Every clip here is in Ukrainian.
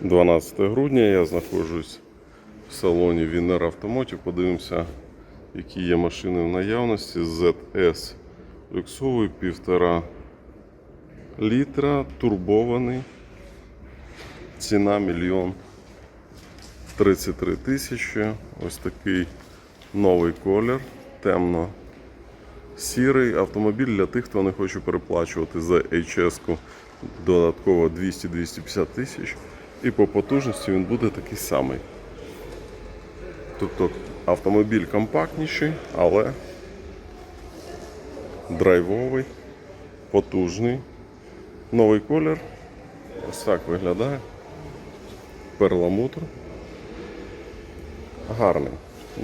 12 грудня я знаходжусь в салоні Вінер Автомотів. Подивимося, які є машини в наявності. ZS люксовий, півтора літра, турбований. Ціна мільйон 33 тисячі. Ось такий новий колір, темно сірий автомобіль для тих, хто не хоче переплачувати за HS-ку додатково 200-250 тисяч. І по потужності він буде такий самий. Тобто автомобіль компактніший, але драйвовий, потужний. Новий колір. Ось так виглядає. Перламутр. Гарний,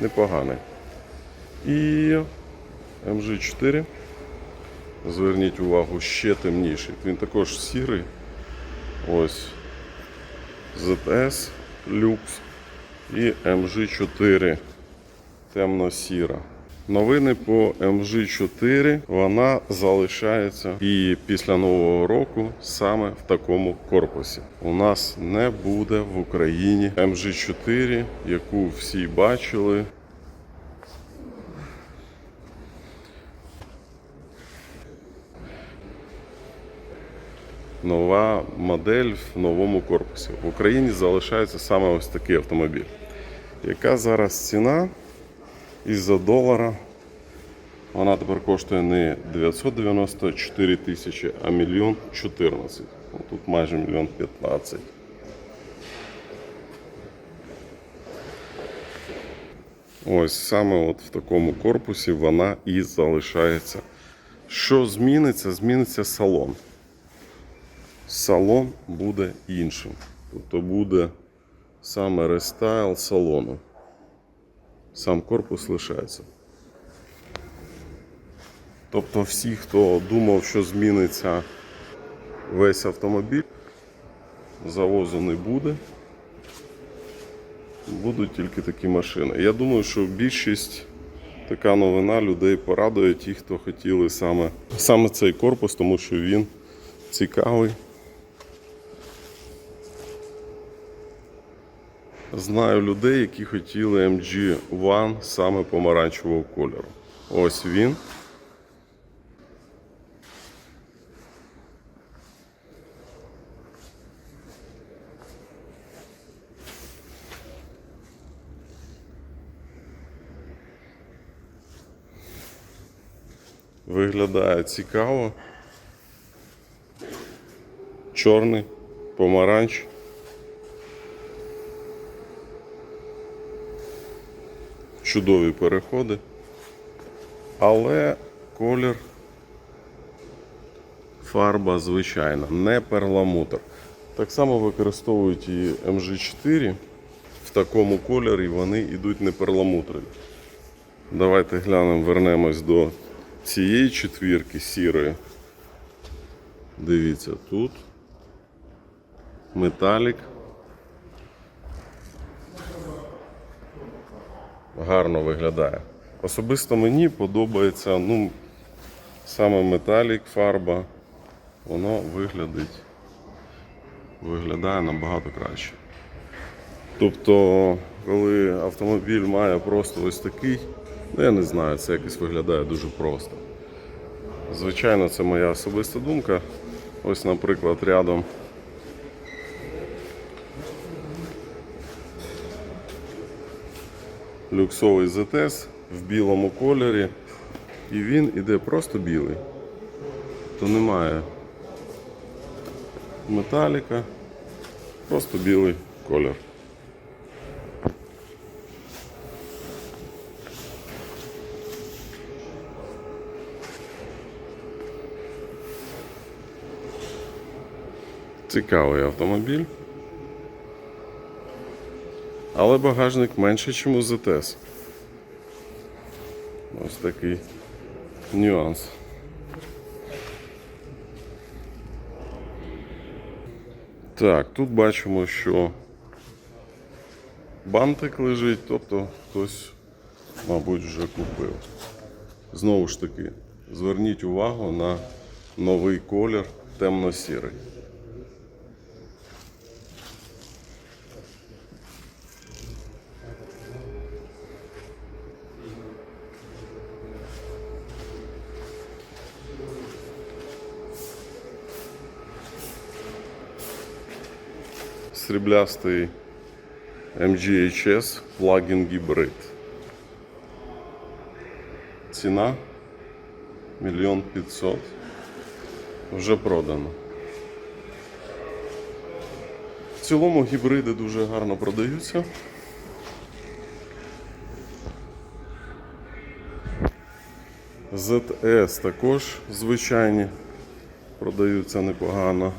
непоганий. І MG4. Зверніть увагу, ще темніший. Він також сірий. Ось ZS Lux і MG4 темно-сіра. Новини по MG4 вона залишається і після нового року саме в такому корпусі. У нас не буде в Україні MG4, яку всі бачили. Нова модель в новому корпусі. В Україні залишається саме ось такий автомобіль. Яка зараз ціна із-за долара? Вона тепер коштує не 994 тисячі, а мільйон 14. Ну, Тут майже мільйон 15. Ось саме от в такому корпусі вона і залишається. Що зміниться? Зміниться салон салон буде іншим. Тобто буде саме рестайл салону. Сам корпус лишається. Тобто всі, хто думав, що зміниться весь автомобіль, завозу не буде. Будуть тільки такі машини. Я думаю, що більшість така новина людей порадує ті, хто хотіли саме, саме цей корпус, тому що він цікавий. Знаю людей, які хотіли MG1 саме помаранчевого кольору. Ось він. Виглядає цікаво. Чорний, помаранч. Чудові переходи. Але колір фарба звичайна, не перламутр. Так само використовують і MG4 в такому кольорі, вони йдуть не перламутрові. Давайте глянемо, вернемось до цієї четвірки сірої. Дивіться, тут металік. Гарно виглядає. Особисто мені подобається ну, саме металік, фарба. Воно виглядить, виглядає набагато краще. Тобто, коли автомобіль має просто ось такий, ну я не знаю, це якось виглядає дуже просто. Звичайно, це моя особиста думка. Ось, наприклад, рядом люксовий ZS в білому кольорі. І він іде просто білий. То немає металіка, просто білий колір. Цікавий автомобіль. Але багажник менше, ніж у ZS. Ось такий нюанс. Так, тут бачимо, що бантик лежить, тобто хтось, мабуть, вже купив. Знову ж таки, зверніть увагу на новий колір темно-сірий. Сріблястий MGHS плагін гібрид. Ціна мільйон п'ятсот. Вже продано. В цілому гібриди дуже гарно продаються. ZS також звичайні продаються непогано.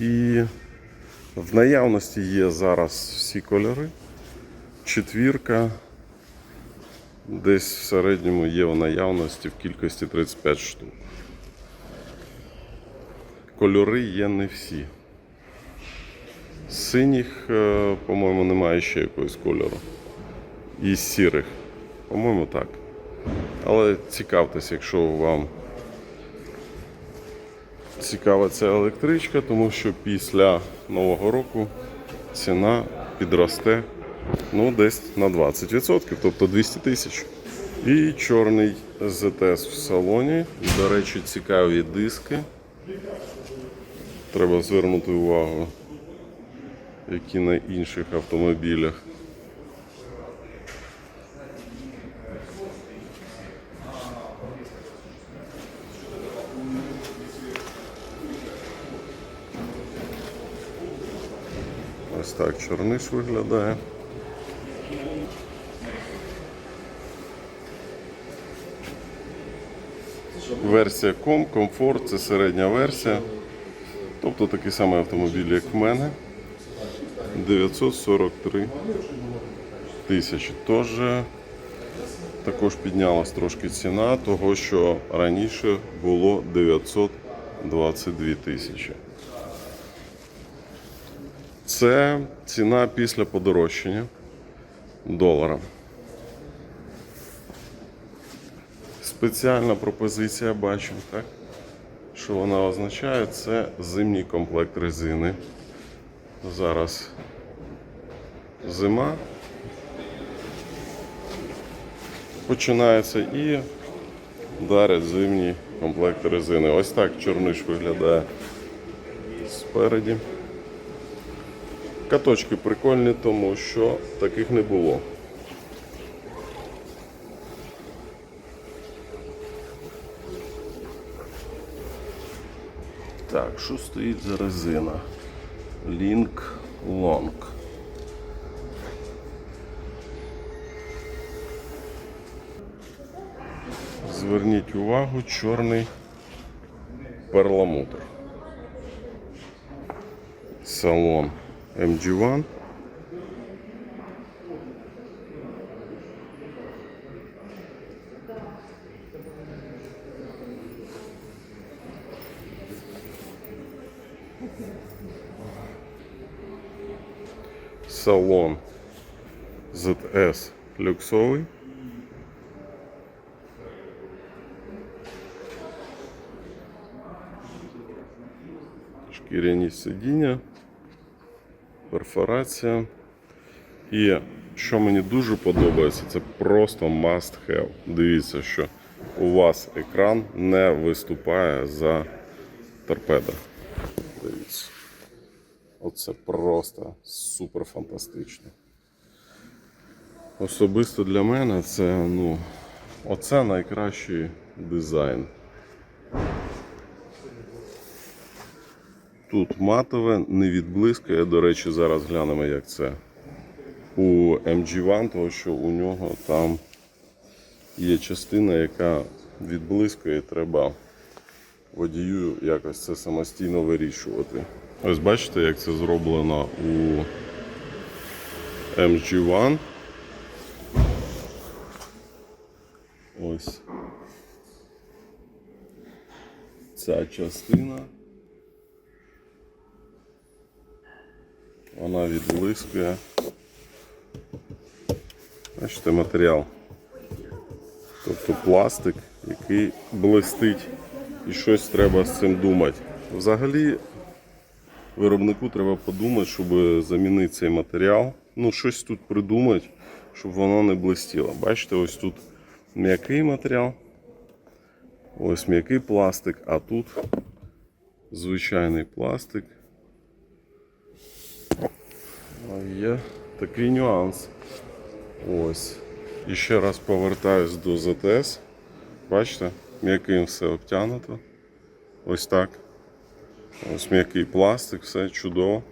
І в наявності є зараз всі кольори. Четвірка. Десь в середньому є в наявності в кількості 35 штук. Кольори є не всі. Синіх, е, по-моєму, немає ще якогось кольору. І сірих. По-моєму, так. Але цікавтесь, якщо вам цікава ця електричка, тому що після Нового року ціна підросте ну, десь на 20%, тобто 200 тисяч. І чорний ZS в салоні. До речі, цікаві диски. Треба звернути увагу, які на інших автомобілях. Так чорниш виглядає. Версія Com, комфорт це середня версія. Тобто такий самий автомобіль, як в мене. 943 тисячі. Тож також піднялась трошки ціна, того що раніше було 922 тисячі. Це ціна після подорожчання долара. Спеціальна пропозиція бачу, так? Що вона означає? Це зимній комплект резини. Зараз зима. Починається і дарять зимній комплект резини. Ось так чорниш виглядає спереді. Каточки прикольні, тому що таких не було. Так, що стоїть за резина? Link Long. Зверніть увагу, чорний перламутр. Салон MG1. Салон ZS люксовий. Шкіряні сидіння Перфорація. І що мені дуже подобається, це просто must have. Дивіться, що у вас екран не виступає за торпедо. Дивіться. Оце просто супер фантастично. Особисто для мене це, ну, оце найкращий дизайн. Тут матове, не відблискує. До речі, зараз глянемо, як це у MG1, тому що у нього там є частина, яка відблискує, треба водію якось це самостійно вирішувати. Ось бачите, як це зроблено у MG1. Ось ця частина. Вона відблискує. Бачите, матеріал. Тобто пластик, який блистить і щось треба з цим думати. Взагалі виробнику треба подумати, щоб замінити цей матеріал. Ну, щось тут придумати, щоб воно не блистіло. Бачите, ось тут м'який матеріал, ось м'який пластик, а тут звичайний пластик. Є такий нюанс. Ось. І ще раз повертаюсь до ЗТС. Бачите, м'яким все обтянуто. Ось так. Ось м'який пластик, все чудово.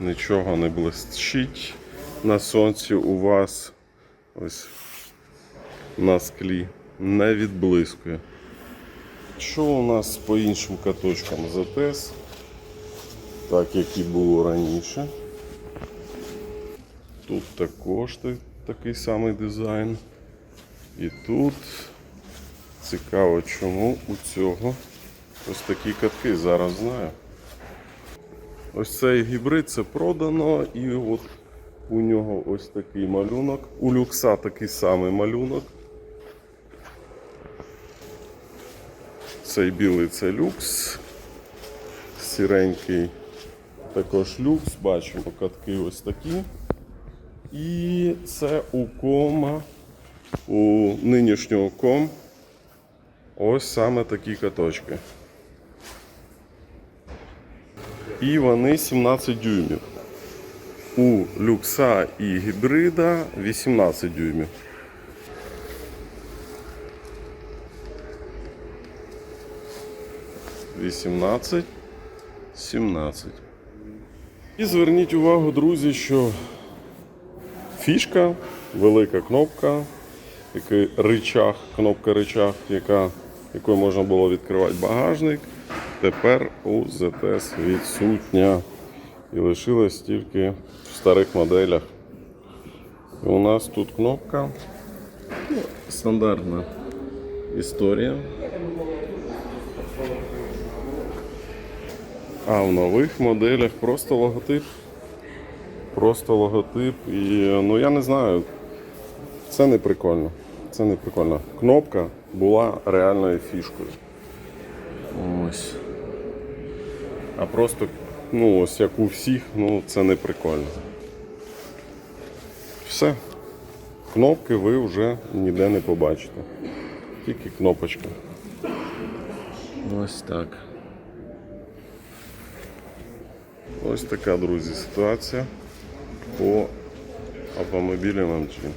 Нічого не блищить на сонці у вас. Ось на склі не відблискує. Що у нас по іншим каточкам ЗТС? Так як і було раніше. Тут також такий самий дизайн. І тут цікаво, чому у цього ось такі катки, зараз знаю. Ось цей гібрид це продано, і от у нього ось такий малюнок. У люкса такий самий малюнок. Цей білий це люкс. Сіренький також люкс. Бачимо катки ось такі. І це у кома, у нинішнього ком. Ось саме такі каточки. І вони 17 дюймів. У люкса і гібрида 18 дюймів. Вісімнадцять, сімнадцять. І зверніть увагу, друзі, що фішка, велика кнопка, який рычаг, кнопка рычаг, яка, якою можна було відкривати багажник, тепер у ZS відсутня. І лишилась тільки в старих моделях. І у нас тут кнопка. Стандартна історія. А в нових моделях просто логотип. Просто логотип. І ну я не знаю. Це не прикольно. Це не прикольно. Кнопка була реальною фішкою. Ось. А просто, ну, ось як у всіх, ну це не прикольно. Все. Кнопки ви вже ніде не побачите. Тільки кнопочка. Ось так. Ось така, друзі, ситуація по автомобілям MG.